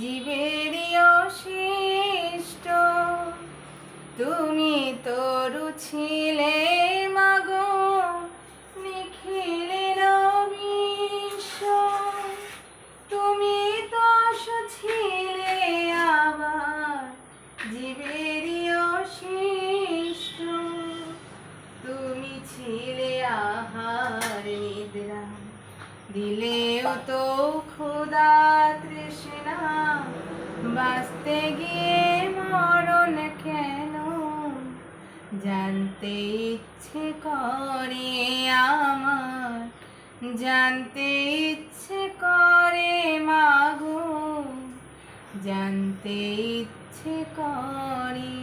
জীবেরই অশিষ্ট। তুমি তরু ছিলে মাগো নিখিলের বিশ্ব তুমি দশ ছিলে আবার জীবেরই অশিষ্ট। তুমি ছিলে আহার নিদ্রা, দিলেও তো ক্ষুদা তৃষ্ণা। বাঁচতে গিয়ে মরণ কেন? জানতে ইচ্ছে করে আমার, জানতে ইচ্ছে করে মাগো, জানতে ইচ্ছে করে